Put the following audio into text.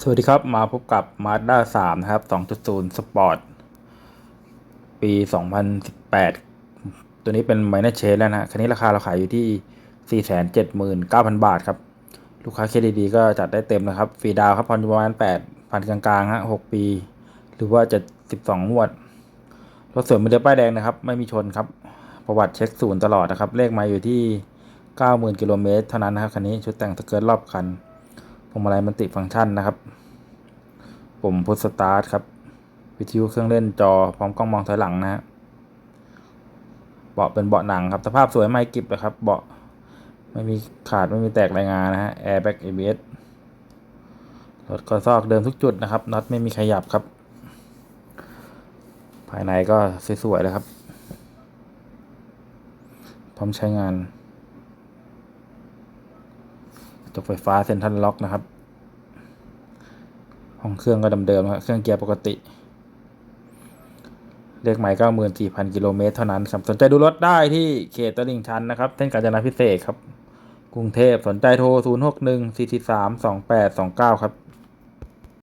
สวัสดีครับ มาพบกับ Mazda 3 นะครับ 2.0 Sport ปี 2018 ตัวนี้เป็น Minor Change แล้วนะคันนี้ราคาเราขายอยู่ที่ 479,000 บาทครับ ลูกค้าเครดิตดีก็จัดได้เต็มนะครับ ฟรีดาวครับผ่อนอยู่ประมาณ 8,000 กลางๆฮะ6ปี หรือว่าจะ 12งวด รถสวยมือเดียวป้ายแดงนะครับ ไม่มีชนครับ ประวัติเช็คศูนย์ตลอดนะครับ เลขมาอยู่ที่ 90,000 กิโลเมตรเท่านั้นนะครับ คันนี้ชุดแต่งสเกิร์ตรอบคัน พวงมาลัยมันติฟังก์ชันนะครับ ปุ่มพุทสตาร์ทครับ วิทยุเครื่องเล่นจอพร้อมกล้องมองถอยหลังนะฮะเบาะเป็นเบาะหนังครับ สภาพสวยไม่กิบนะครับ เบาะไม่มีขาดไม่มีแตกรายงานนะฮะแอร์แบ็กเอเบสรถก็ซอกเดิมทุกจุดนะครับน็อตไม่มีขยับครับ ภายในก็สวยๆเลยครับ พร้อมใช้งาน จกไฟฟ้าเซ็นทรัลล็อกนะครับ ห้องเครื่องก็เดิมๆครับเครื่องเกียร์ปกติ เลขหมาย94,000 กิโลเมตรเท่านั้นครับ สนใจดูรถได้ที่เขตตลิ่งชันนะครับเส้นกาญจนาพิเศษกครับ กรุงเทพสนใจโทร 061 443 2829 ครับ